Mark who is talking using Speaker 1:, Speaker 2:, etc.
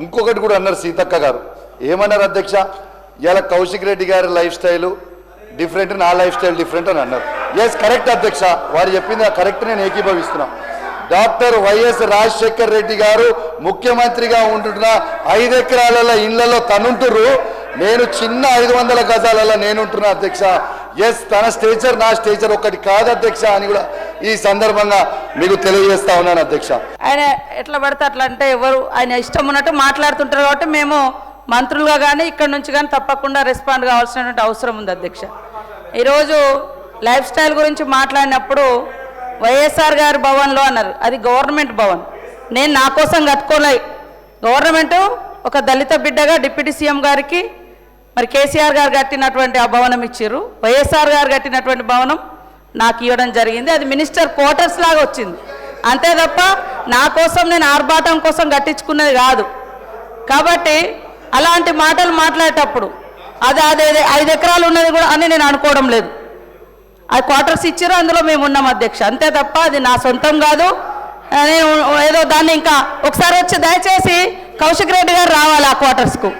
Speaker 1: ఇంకొకటి కూడా అన్నారు సీతక్క గారు. ఏమన్నారు అధ్యక్ష? ఇలా కౌశిక్ రెడ్డి గారి లైఫ్ స్టైలు డిఫరెంట్ నా లైఫ్ స్టైల్ డిఫరెంట్ అని అన్నారు. ఎస్ కరెక్ట్ అధ్యక్ష. వారు చెప్పింది కరెక్ట్ నేను ఏకీభవిస్తున్నా. డాక్టర్ వైఎస్ రాజశేఖర్ రెడ్డి గారు ముఖ్యమంత్రిగా ఉంటున్న ఐదు ఎకరాలలో ఇళ్ళలో తనుంటురు నేను చిన్న ఐదు వందల గజాలలో నేనుంటున్నా అధ్యక్ష. ఎస్ తన స్టేచర్ నా స్టేచర్ ఒకటి కాదు అధ్యక్ష అని కూడా ఈ సందర్భంగా మీకు తెలియజేస్తా ఉన్నాను అధ్యక్ష.
Speaker 2: ఆయన ఎట్లా పడితే అట్లా అంటే ఎవరు ఆయన ఇష్టం ఉన్నట్టు మాట్లాడుతుంటారు కాబట్టి మేము మంత్రులుగా కానీ ఇక్కడ నుంచి కానీ తప్పకుండా రెస్పాండ్ కావాల్సినటువంటి అవసరం ఉంది అధ్యక్ష. ఈరోజు లైఫ్ స్టైల్ గురించి మాట్లాడినప్పుడు వైఎస్ఆర్ గారి భవన్లో అన్నారు. అది గవర్నమెంట్ భవన్. నేను నా కోసం కట్టుకోలే. గవర్నమెంట్ ఒక దళిత బిడ్డగా డిప్యూటీ సీఎం గారికి మరి కేసీఆర్ గారు కట్టినటువంటి ఆ భవనం ఇచ్చారు వైఎస్ఆర్ గారు కట్టినటువంటి భవనం నాకు ఇవ్వడం జరిగింది. అది మినిస్టర్ క్వార్టర్స్ లాగా వచ్చింది. అంతే తప్ప నా కోసం నేను ఆర్భాటం కోసం కట్టించుకున్నది కాదు. కాబట్టి అలాంటి మాటలు మాట్లాడేటప్పుడు అది అదే ఐదు ఎకరాలు ఉన్నది కూడా అని నేను అనుకోవడం లేదు. ఆ క్వార్టర్స్ ఇచ్చారు అందులో మేము ఉన్నాం అధ్యక్ష. అంతే తప్ప అది నా సొంతం కాదు. నేను ఏదో దాన్ని ఇంకా ఒకసారి వచ్చి దయచేసి కౌశిక్ రెడ్డి గారు రావాలి ఆ క్వార్టర్స్కు.